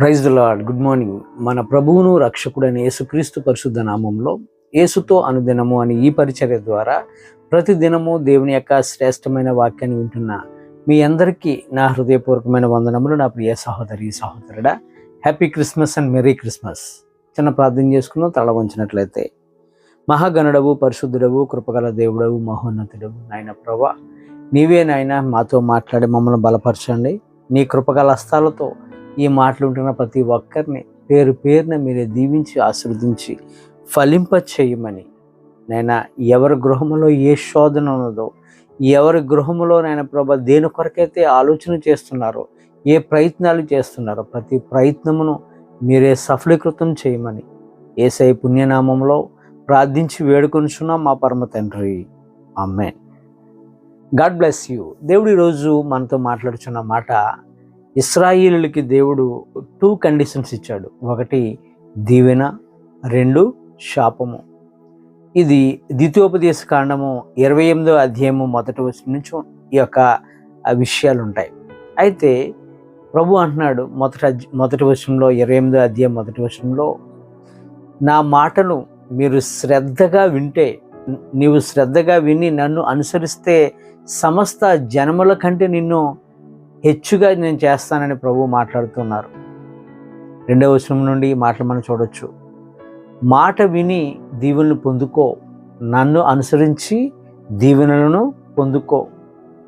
Praise the lord. Good morning. మన ప్రభువును రక్షకుడైన యేసుక్రీస్తు పరిశుద్ధ నామంలో యేసుతో అనుదినము అని ఈ పరిచర్య ద్వారా ప్రతి దినము దేవుని యొక్క శ్రేష్టమైన వాక్యాన్ని వింటున్న మీ అందరికీ నా హృదయపూర్వకమైన వందనములు. నా ప్రియ సహోదరి సహోదరుడా happy Christmas and merry Christmas. చిన్న ప్రార్థన చేసుకున్నాం తల వంచినట్లయితే. మహాగణుడవు పరిశుద్ధుడవు కృపగల దేవుడవు మహోన్నతుడవు నాయన ప్రభా నీవే నాయన మాతో మాట్లాడి మమ్మల్ని బలపరచండి. నీ కృపగల హస్తాలతో ఈ మాటలు ఉంటున్న ప్రతి ఒక్కరిని పేరు పేరున మీరే దీవించి ఆశీర్వదించి ఫలింప చేయమని. నైనా ఎవరి గృహంలో ఏ శోధన ఉన్నదో ఎవరి గృహంలో నైనా ప్రభా దేని కొరకైతే ఆలోచన చేస్తున్నారో ఏ ప్రయత్నాలు చేస్తున్నారో ప్రతి ప్రయత్నమును మీరే సఫలీకృతం చేయమని. ఏసై పుణ్యనామంలో ప్రార్థించి వేడుకొనిచున్నాం మా పరమ తండ్రి. అమ్మే గాడ్ బ్లెస్ యూ. దేవుడు ఈరోజు మనతో మాట్లాడుచున్న మాట ఇస్రాయిలులకి దేవుడు టూ కండిషన్స్ ఇచ్చాడు. ఒకటి దీవెన రెండు శాపము. ఇది ద్వితీయోపదేశ కాండము ఇరవై ఎనిమిదో అధ్యాయము మొదటి వచ్చిన నుంచి ఈ యొక్క విషయాలు ఉంటాయి. అయితే ప్రభు అంటున్నాడు మొదటి మొదటి వచనంలో ఇరవై ఎనిమిదో అధ్యాయం మొదటి వచనంలో నా మాటలు మీరు శ్రద్ధగా వింటే నీవు శ్రద్ధగా విని నన్ను అనుసరిస్తే సమస్త జనముల కంటే నిన్ను హెచ్చుగా నేను చేస్తానని ప్రభు మాట్లాడుతున్నారు. రెండవ వచనం నుండి ఈ మాటలు మనం చూడొచ్చు. మాట విని దీవెనలు పొందుకో. నన్ను అనుసరించి దీవెనలను పొందుకో.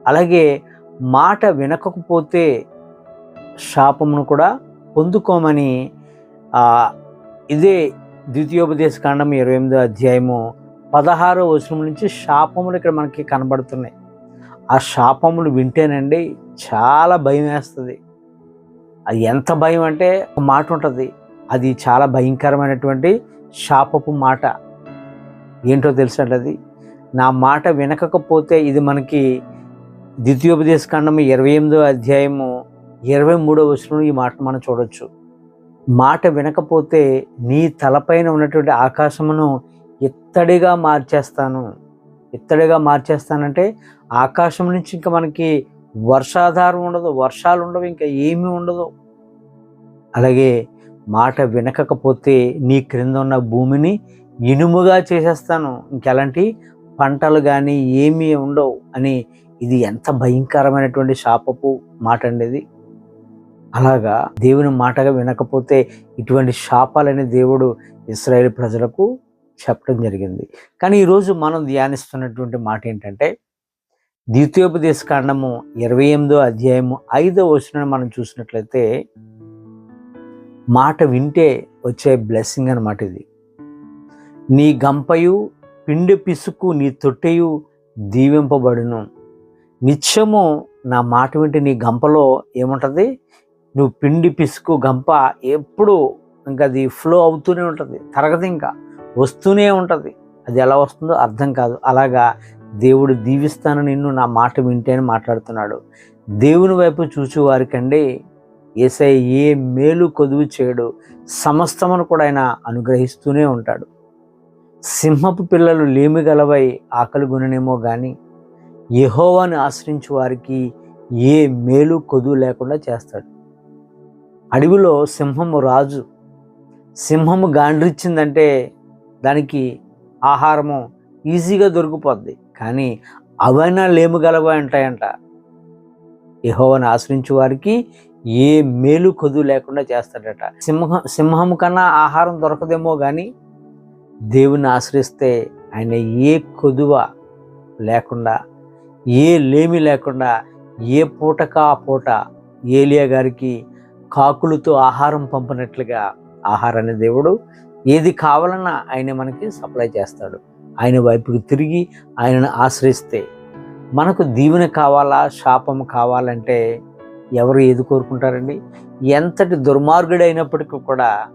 అలాగే మాట వినకపోతే శాపమును కూడా పొందుకోమని ఇదే ద్వితీయోపదేశ కాండం ఇరవై ఎనిమిదో అధ్యాయము పదహారో వచనం నుంచి శాపములు ఇక్కడ మనకి కనబడుతున్నాయి. ఆ శాపములు వింటేనండి చాలా భయం వేస్తుంది. అది ఎంత భయం అంటే ఒక మాట ఉంటుంది. అది చాలా భయంకరమైనటువంటి శాపపు మాట. ఏంటో తెలుసండి అది నా మాట వినకపోతే ఇది మనకి ద్వితీయోపదేశ కాండం ఇరవై ఎనిమిదో అధ్యాయము ఇరవై మూడో వచనంలో ఈ మాట మనం చూడవచ్చు మాట వినకపోతే నీ తలపైన ఉన్నటువంటి ఆకాశమును ఇత్తడిగా మార్చేస్తాను. ఇత్తడిగా మార్చేస్తానంటే ఆకాశం నుంచి ఇంకా మనకి వర్షాధారం ఉండదు వర్షాలు ఉండవు ఇంకా ఏమీ ఉండదు. అలాగే మాట వినకపోతే నీ క్రింద ఉన్న భూమిని ఇనుముగా చేసేస్తాను. ఇంకెలాంటి పంటలు కానీ ఏమీ ఉండవు అని ఇది ఎంత భయంకరమైనటువంటి శాపపు మాట అండి ఇది. అలాగా దేవుని మాటగా వినకపోతే ఇటువంటి శాపాలని దేవుడు ఇస్రాయేల్ ప్రజలకు చెప్పడం జరిగింది. కానీ ఈరోజు మనం ధ్యానిస్తున్నటువంటి మాట ఏంటంటే ద్వితీయోపదేశ కాండము ఇరవై ఎనిమిదో అధ్యాయము ఐదో వచనం మనం చూసినట్లయితే మాట వింటే వచ్చే బ్లెస్సింగ్ అనమాట ఇది. నీ గంపయు పిండి పిసుకు నీ తొట్టెయు దీవింపబడును. నిత్యము నా మాట వింటే నీ గంపలో ఏముంటుంది? నువ్వు పిండి పిసుకు గంప ఎప్పుడు ఇంకా అది ఫ్లో అవుతూనే ఉంటుంది తరగదు ఇంకా. వస్తూనే ఉంటుంది. అది ఎలా వస్తుందో అర్థం కాదు. అలాగా దేవుడు దీవిస్తాను నిన్ను నా మాట వింటే అని మాట్లాడుతున్నాడు. దేవుని వైపు చూచు వారికండి ఏసై ఏ మేలు కొదువు చేయడు. సమస్తమును కూడా ఆయన అనుగ్రహిస్తూనే ఉంటాడు. సింహపు పిల్లలు లేమి గలవై ఆకలి గుణనేమో కానీ యహోవాని ఆశ్రయించు వారికి ఏ మేలు కొదువు లేకుండా చేస్తాడు. అడవిలో సింహము రాజు. సింహము గాండ్రిచ్చిందంటే దానికి ఆహారము ఈజీగా దొరికిపోద్ది. కానీ అవైనా లేముగలవా ఉంటాయంట యెహోవాను ఆశ్రయించే వారికి ఏ మేలు కొదు లేకుండా చేస్తాడట. సింహ సింహము కన్నా ఆహారం దొరకదేమో కానీ దేవుని ఆశ్రయిస్తే ఆయన ఏ కొదువ లేకుండా ఏ లేమి లేకుండా ఏ పూటకా పూట ఏలియా గారికి కాకులతో ఆహారం పంపినట్లుగా ఆహారాన్ని దేవుడు ఏది కావాలన్నా ఆయన మనకి సప్లై చేస్తాడు. ఆయన వైపుకి తిరిగి ఆయనను ఆశ్రయిస్తే మనకు దీవెన కావాలా శాపం కావాలంటే ఎవరు ఏది కోరుకుంటారండి? ఎంతటి దుర్మార్గుడైనప్పటికీ కూడా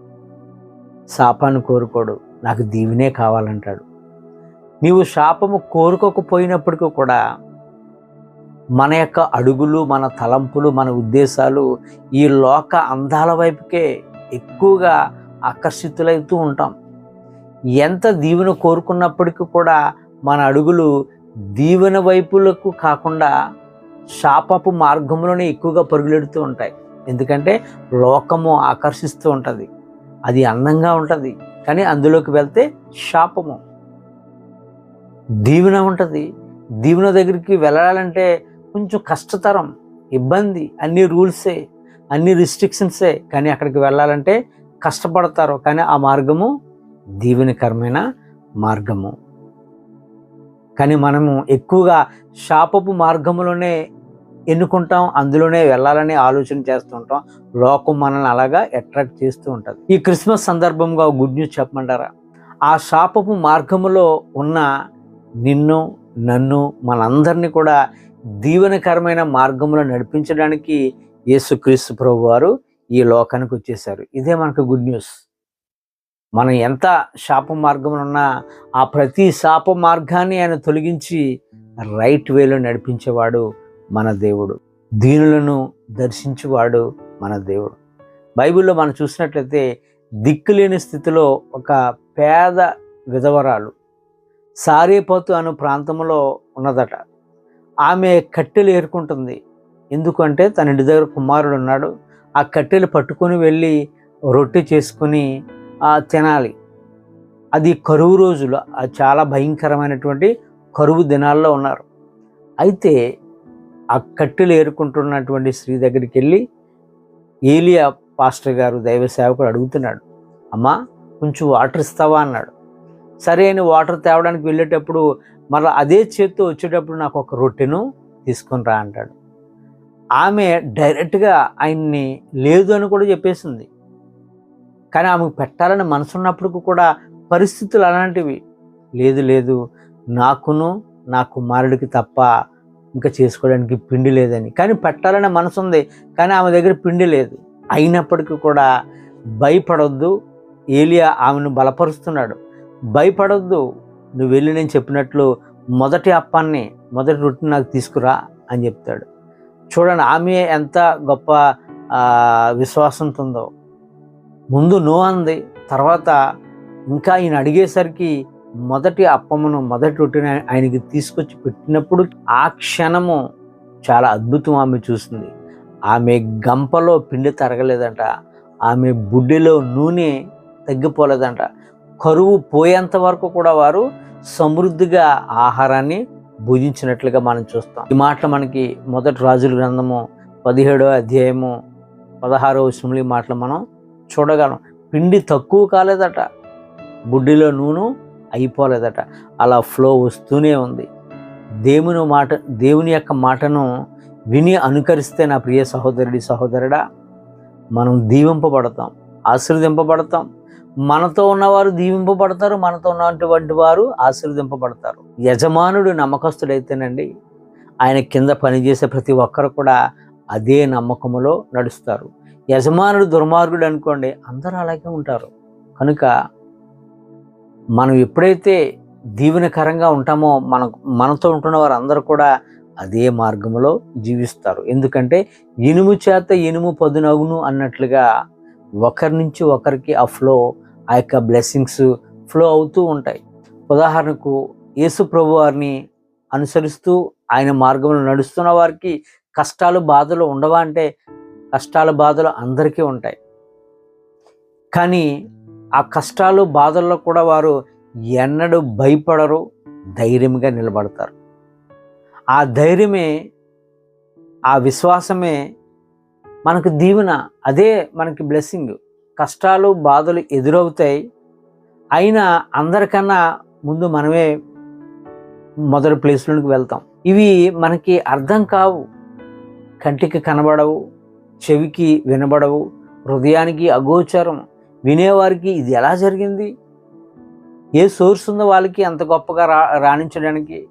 శాపాన్ని కోరుకోడు. నాకు దీవెనే కావాలంటాడు. నీవు శాపము కోరుకోకపోయినప్పటికీ కూడా మన యొక్క అడుగులు మన తలంపులు మన ఉద్దేశాలు ఈ లోక అందాల వైపుకే ఎక్కువగా ఆకర్షితులవుతూ ఉంటాం. ఎంత దీవెన కోరుకున్నప్పటికీ కూడా మన అడుగులు దీవెన వైపులకు కాకుండా శాపపు మార్గంలోనే ఎక్కువగా పరుగులెడుతూ ఉంటాయి. ఎందుకంటే లోకము ఆకర్షిస్తూ ఉంటుంది. అది అందంగా ఉంటుంది. కానీ అందులోకి వెళ్తే శాపము. దీవెన ఉంటుంది. దీవెన దగ్గరికి వెళ్ళాలంటే కొంచెం కష్టతరం ఇబ్బంది అన్ని రూల్సే అన్ని రిస్ట్రిక్షన్సే. కానీ అక్కడికి వెళ్ళాలంటే కష్టపడతారు కానీ ఆ మార్గము దీవెనకరమైన మార్గము. కానీ మనము ఎక్కువగా శాపపు మార్గంలోనే ఎన్నుకుంటాం అందులోనే వెళ్ళాలని ఆలోచన చేస్తుంటాం. లోకం మనల్ని అలాగా అట్రాక్ట్ చేస్తూ ఉంటుంది. ఈ క్రిస్మస్ సందర్భంగా గుడ్ న్యూస్ చెప్పమంటారా? ఆ శాపపు మార్గములో ఉన్న నిన్ను నన్ను మనందరినీ కూడా దీవెనకరమైన మార్గంలో నడిపించడానికి యేసుక్రీస్తు ప్రభు వారు ఈ లోకానికి వచ్చేసారు. ఇదే మనకు గుడ్ న్యూస్. మనం ఎంత శాప మార్గంలో ఉన్నా ఆ ప్రతి శాప మార్గాన్ని ఆయన తొలగించి రైట్ వేలో నడిపించేవాడు మన దేవుడు. దీనులను దర్శించేవాడు మన దేవుడు. బైబిల్లో మనం చూసినట్లయితే దిక్కులేని స్థితిలో ఒక పేద విధవరాలు సారేపోతు అను ప్రాంతంలో ఉన్నదట. ఆమె కట్టెలు ఏరుకుంటుంది. ఎందుకంటే తన ఇంటి దగ్గర కుమారుడు ఉన్నాడు. ఆ కట్టెలు పట్టుకొని వెళ్ళి రొట్టె చేసుకుని తినాలి. అది కరువు రోజులు. అది చాలా భయంకరమైనటువంటి కరువు దినాల్లో ఉన్నారు. అయితే ఆ కట్టెలు ఏరుకుంటున్నటువంటి స్త్రీ దగ్గరికి వెళ్ళి ఏలియా పాస్టర్ గారు దైవ సేవకుడు అడుగుతున్నాడు అమ్మా కొంచెం వాటర్ ఇస్తావా? అన్నాడు. సరే అని వాటర్ తేవడానికి వెళ్ళేటప్పుడు మళ్ళీ అదే చేత్తో వచ్చేటప్పుడు నాకు ఒక రొట్టెను తీసుకుని రా అంటాడు. ఆమె డైరెక్ట్గా ఆయన్ని లేదు అని కూడా చెప్పేసింది. కానీ ఆమెకు పెట్టాలని మనసున్నప్పుడు కూడా పరిస్థితులు అలాంటివి. లేదు లేదు నాకును నా కుమారుడికి తప్ప ఇంకా చేసుకోవడానికి పిండి లేదని. కానీ పెట్టాలనే మనసు ఉంది కానీ ఆమె దగ్గర పిండి లేదు. అయినప్పటికీ కూడా భయపడొద్దు ఏలియా ఆమెను బలపరుస్తున్నాడు. భయపడొద్దు నువ్వు వెళ్ళి నేను చెప్పినట్లు మొదటి అప్పాన్ని మొదటి రొట్టెని నాకు తీసుకురా అని చెప్తాడు. చూడండి ఆమె ఎంత గొప్ప ఆ, విశ్వాసంతో ఉందో ముందు నో అంది తర్వాత ఇంకా ఈయన అడిగేసరికి మొదటి అప్పమును మొదటి రొట్టెని ఆయనకి తీసుకొచ్చి పెట్టినప్పుడు ఆ క్షణము చాలా అద్భుతం ఆమె చూసింది. ఆమె గంపలో పిండి తరగలేదంట ఆమె బుడ్డిలో నూనె తగ్గిపోలేదంట. కరువు పోయేంత వరకు కూడా వారు సమృద్ధిగా ఆహారాన్ని భుజించినట్లుగా మనం చూస్తాం. ఈ మాటలు మనకి మొదటి రాజుల గ్రంథము పదిహేడో అధ్యాయము పదహారో విషయంలో ఈ మాటలు మనం చూడగలం. పిండి తక్కువ కాలేదట బుడ్డిలో నూనె అయిపోలేదట అలా ఫ్లో వస్తూనే ఉంది. దేవుని మాట దేవుని యొక్క మాటను విని అనుకరిస్తే నా ప్రియ సహోదరుడి సహోదరుడా మనం దీవింపబడతాం ఆశీర్వదింపబడతాం మనతో ఉన్నవారు దీవింపబడతారు మనతో ఉన్నటువంటి వారు ఆశీర్వదింపబడతారు. యజమానుడు నమ్మకస్తుడైతేనండి ఆయన కింద పనిచేసే ప్రతి ఒక్కరు కూడా అదే నమ్మకములో నడుస్తారు. యజమానుడు దుర్మార్గుడు అనుకోండి అందరూ అలాగే ఉంటారు. కనుక మనం ఎప్పుడైతే దీవెనకరంగా ఉంటామో మన మనతో ఉంటున్న వారు అందరూ కూడా అదే మార్గంలో జీవిస్తారు. ఎందుకంటే ఇనుము చేత ఇనుము పదునగును అన్నట్లుగా ఒకరి నుంచి ఒకరికి ఆ ఫ్లో ఆ యొక్క బ్లెస్సింగ్స్ ఫ్లో అవుతూ ఉంటాయి. ఉదాహరణకు యేసు ప్రభు వారిని అనుసరిస్తూ ఆయన మార్గంలో నడుస్తున్న వారికి కష్టాలు బాధలు ఉండవా అంటే కష్టాలు బాధలు అందరికీ ఉంటాయి. కానీ ఆ కష్టాలు బాధల్లో కూడా వారు ఎన్నడూ భయపడరు ధైర్యంగా నిలబడతారు. ఆ ధైర్యమే ఆ విశ్వాసమే మనకు దీవెన అదే మనకి బ్లెస్సింగ్ కష్టాలు బాధలు ఎదురవుతాయి. అయినా అందరికన్నా ముందు మనమే మొదటి ప్లేస్లోకి వెళ్తాం. ఇవి మనకి అర్థం కావు. కంటికి కనబడవు చెవికి వినబడవు హృదయానికి అగోచరం. వినేవారికి ఇది ఎలా జరిగింది? ఏ సోర్స్ ఉందో వాళ్ళకి అంత గొప్పగా రా రాణించడానికి?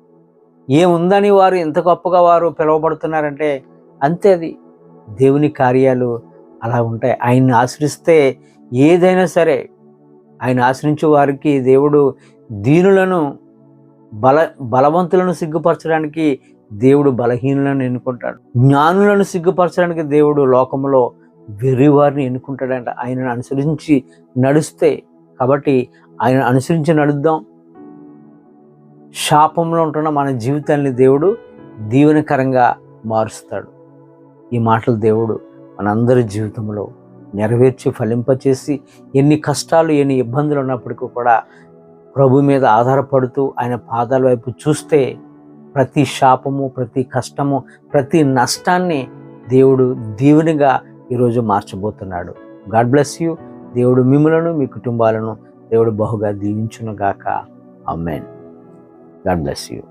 ఏముందని వారు ఎంత గొప్పగా వారు పిలువబడుతున్నారంటే అంతే అది. దేవుని కార్యాలు అలా ఉంటాయి. ఆయన్ని ఆశ్రయిస్తే ఏదైనా సరే ఆయన ఆశ్రయించే వారికి దేవుడు దీనులను బల బలవంతులను సిగ్గుపరచడానికి దేవుడు బలహీనులను ఎన్నుకుంటాడు. జ్ఞానులను సిగ్గుపరచడానికి దేవుడు లోకంలో వెర్రివారిని ఎన్నుకుంటాడంట. ఆయనను అనుసరించి నడుస్తే కాబట్టి ఆయన అనుసరించి నడుద్దాం. శాపంలో ఉంటున్న మన జీవితాన్ని దేవుడు దీవెనకరంగా మారుస్తాడు. ఈ మాటలు దేవుడు మనందరి జీవితంలో నెరవేర్చి ఫలింపచేసి ఎన్ని కష్టాలు ఎన్ని ఇబ్బందులు ఉన్నప్పటికీ కూడా ప్రభు మీద ఆధారపడుతూ ఆయన పాదాల వైపు చూస్తే ప్రతి శాపము ప్రతి కష్టము ప్రతి నష్టాన్ని దేవుడు దీవునిగా ఈరోజు మార్చబోతున్నాడు. God bless you. దేవుడు మిమ్మలను మీ కుటుంబాలను దేవుడు బహుగా దీవించునుగాక. Amen God bless you.